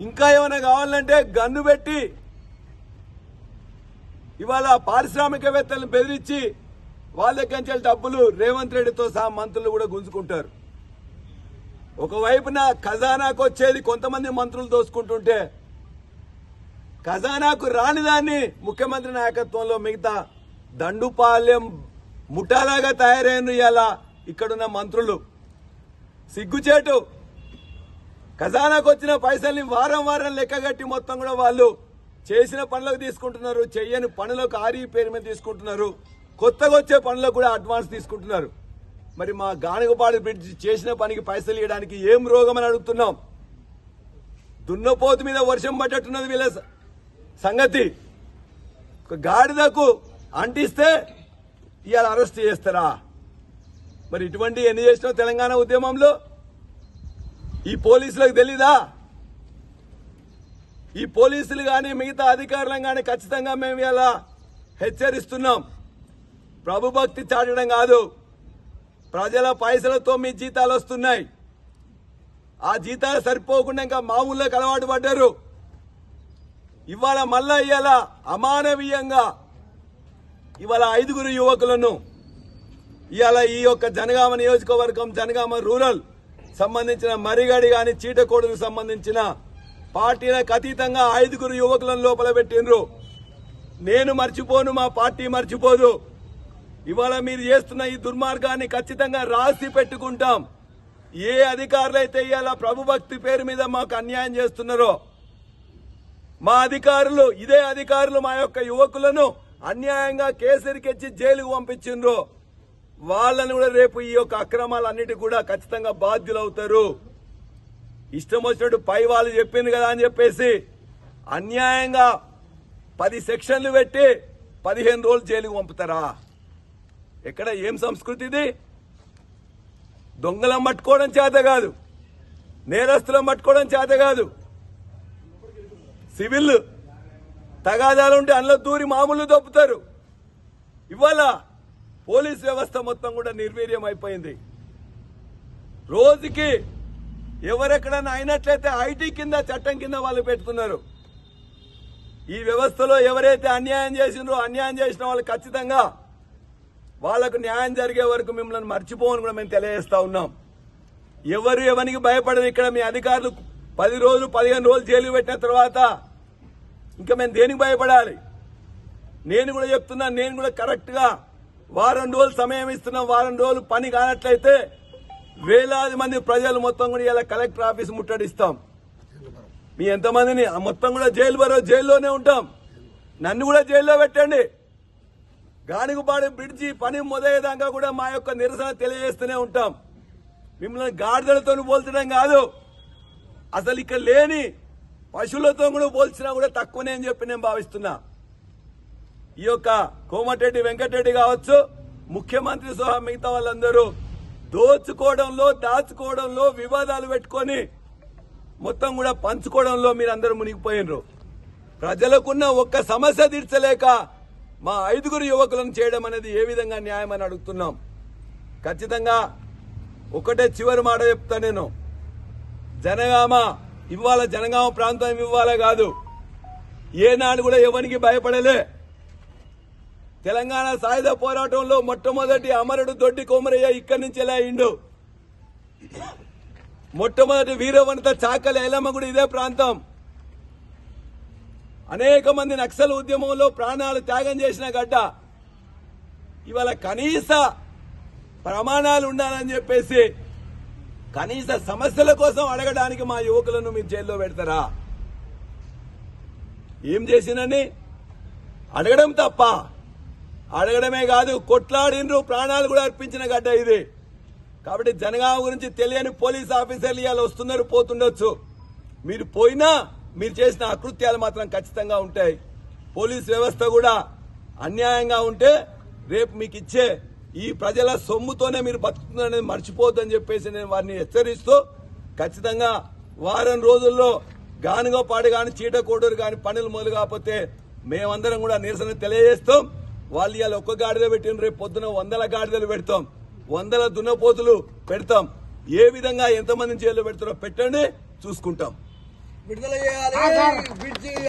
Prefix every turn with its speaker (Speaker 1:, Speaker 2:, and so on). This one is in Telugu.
Speaker 1: ఇంకా ఏమైనా కావాలంటే గన్ను పెట్టి ఇవాళ పారిశ్రామికవేత్తలను బెదిరించి వాళ్ళ కంచెల డబ్బులు రేవంత్ రెడ్డితో సహా మంత్రులు కూడా గుంజుకుంటారు. ఒకవైపున ఖజానాకు వచ్చేది కొంతమంది మంత్రులు దోసుకుంటుంటే ఖజానాకు రానిదాన్ని ముఖ్యమంత్రి నాయకత్వంలో మిగతా దండుపాలెం ముఠాలాగా తయారైన ఇలా ఇక్కడున్న మంత్రులు. సిగ్గుచేటు ఖజానాకు వచ్చిన పైసల్ని వారం వారం లెక్కగట్టి మొత్తం కూడా వాళ్ళు చేసిన పనులకు తీసుకుంటున్నారు చెయ్యని పనులకు ఆరి పేరు మీద తీసుకుంటున్నారు కొత్తగా వచ్చే పనులకు కూడా అడ్వాన్స్ తీసుకుంటున్నారు. మరి మా గానగపాడు బ్రిడ్జ్ చేసిన పనికి పైసలు ఇవ్వడానికి ఏం రోగం అని అడుగుతున్నాం? దున్నపోతు మీద వర్షం పడ్డట్టున్నది వీళ్ళ సంగతి. గాడిదకు అంటిస్తే ఇవాళ అరెస్ట్ చేస్తారా? మరి ఇటువంటి ఎన్ని చేసినావు తెలంగాణ ఉద్యమంలో ఈ పోలీసులకు తెలీదా? ఈ పోలీసులు కానీ మిగతా అధికారులను కానీ ఖచ్చితంగా మేము ఇలా హెచ్చరిస్తున్నాం. ప్రభుభక్తి చాటడం కాదు. ప్రజల పైసలతో మీ జీతాలు వస్తున్నాయి. ఆ జీతాలు సరిపోకుండా ఇంకా ఊళ్ళోకి అలవాటు పడ్డారు. ఇవాళ మళ్ళా ఇవాళ అమానవీయంగా ఇవాళ ఐదుగురు యువకులను ఇవాళ ఈ యొక్క జనగామ నియోజకవర్గం జనగామ రూరల్ సంబంధించిన మరిగడి గాని చీటకోడుకు సంబంధించిన పార్టీలకు అతీతంగా ఐదుగురు యువకులను లోపల పెట్టిండ్రు. నేను మర్చిపోను మా పార్టీ మర్చిపోదు. ఇవాళ మీరు చేస్తున్న ఈ దుర్మార్గాన్ని ఖచ్చితంగా రాసి పెట్టుకుంటాం. ఏ అధికారులు అయితే ఇవాళ ప్రభుభక్తి పేరు మీద మాకు అన్యాయం చేస్తున్నారో మా అధికారులు ఇదే అధికారులు మా యొక్క యువకులను అన్యాయంగా కేసరికెచ్చి జైలుకు పంపించిండ్రు. వాళ్ళని కూడా రేపు ఈ యొక్క అక్రమాలన్నిటి కూడా ఖచ్చితంగా బాధ్యులవుతారు. ఇష్టం వచ్చినట్టు పై వాళ్ళు చెప్పింది కదా అని చెప్పేసి అన్యాయంగా పది సెక్షన్లు పెట్టి పదిహేను రోజులు జైలుకు పంపుతారా? ఎక్కడ ఏం సంస్కృతి ఇది? దొంగలం పట్టుకోవడం చేత కాదు. నేరస్తులం పట్టుకోవడం చేత కాదు. సివిల్ తగాదాలు ఉంటే అందులో దూరి మామూలు దొప్పుతారు ఇవాళ పోలీస్ వ్యవస్థ మొత్తం కూడా నిర్వీర్యం అయిపోయింది. రోజుకి ఎవరెక్కడన్నా అయినట్లయితే ఐటీ కింద చట్టం కింద వాళ్ళు పెట్టుకున్నారు. ఈ వ్యవస్థలో ఎవరైతే అన్యాయం చేసిండ్రో అన్యాయం చేసిన వాళ్ళు ఖచ్చితంగా వాళ్ళకు న్యాయం జరిగే వరకు మిమ్మల్ని మర్చిపోవని కూడా మేము తెలియజేస్తా ఉన్నాం. ఎవరు ఎవరికి భయపడరు. ఇక్కడ మీ అధికారులు పది రోజులు పదిహేను రోజులు జైలు పెట్టిన తర్వాత ఇంకా మేము దేనికి భయపడాలి? నేను కూడా చెప్తున్నా నేను కూడా కరెక్ట్గా వారం రోజులు సమయం ఇస్తున్నాం వారం రోజులు పని కానట్లయితే వేలాది మంది ప్రజలు మొత్తం కూడా ఇలా కలెక్టర్ ఆఫీస్ ముట్టడిస్తాం. మీ ఎంతమందిని? ఆ మొత్తం కూడా జైలు బరో జైల్లోనే ఉంటాం. నన్ను కూడా జైల్లో పెట్టండి. గానిగుపాడు బ్రిడ్జి పని మొదలయ్యేదాకా కూడా మా యొక్క నిరసన తెలియజేస్తూనే ఉంటాం. మిమ్మల్ని గాడిదలతో పోల్చడం కాదు. అసలు ఇక్కడ లేని పశువులతో కూడా పోల్చినా కూడా తక్కువనే అని చెప్పి నేను భావిస్తున్నా. ఈ యొక్క కోమటిరెడ్డి వెంకటరెడ్డి కావచ్చు ముఖ్యమంత్రి సహా మిగతా వాళ్ళందరూ దోచుకోవడంలో దాచుకోవడంలో వివాదాలు పెట్టుకొని మొత్తం కూడా పంచుకోవడంలో మీరందరూ మునిగిపోయినరు. ప్రజలకున్న ఒక్క సమస్య తీర్చలేక మా ఐదుగురు యువకులను చేయడం అనేది ఏ విధంగా న్యాయం అని అడుగుతున్నాం. ఖచ్చితంగా ఒకటే చివరి మాట చెప్తా నేను. జనగామ ఇవాళ జనగామ ప్రాంతం ఇవ్వాలా కాదు. ఏనాడు కూడా ఎవరికి భయపడలే. తెలంగాణ సాయుధ పోరాటంలో మొట్టమొదటి అమరుడు దొడ్డి కోమరయ్య ఇక్కడి నుంచి ఎలా అయిండు? మొట్టమొదటి వీరవనిత చాకలి ఐలమ్మ కూడా ఇదే ప్రాంతం. అనేక మంది నక్సల్ ఉద్యమంలో ప్రాణాలు త్యాగం చేసిన గడ్డ. ఇవాళ కనీస ప్రమాణాలు ఉండాలని చెప్పేసి కనీస సమస్యల కోసం అడగడానికి మా యువకులను మీరు జైల్లో పెడతారా? ఏం చేసినని? అడగడం తప్ప అడగడమే కాదు కొట్లాడినరు ప్రాణాలు కూడా అర్పించిన గడ్డ ఇది. కాబట్టి జనగామ గురించి తెలియని పోలీస్ ఆఫీసర్లు ఇవాళ వస్తున్నారు పోతుండొచ్చు. మీరు పోయినా మీరు చేసిన అకృత్యాలు మాత్రం ఖచ్చితంగా ఉంటాయి. పోలీస్ వ్యవస్థ కూడా అన్యాయంగా ఉంటే రేపు మీకు ఇచ్చే ఈ ప్రజల సొమ్ముతోనే మీరు బతుకుతున్నారనేది మర్చిపోవద్దని చెప్పేసి నేను వారిని హెచ్చరిస్తూ ఖచ్చితంగా వారం రోజుల్లో గానుగపాడు కానీ చీటకోడూరు కానీ పనులు మొదలు కాకపోతే మేమందరం కూడా నిరసన తెలియజేస్తాం వాళ్ళు ఇవాళ ఒక్క గాడిద పెట్టిన రేపు పొద్దున వందల గాడిదలు పెడతాం. వందల దున్నపోతులు పెడతాం. ఏ విధంగా ఎంతమంది జైల్లో పెడతారో పెట్టండి చూసుకుంటాం.
Speaker 2: విడుదల చేయాలి.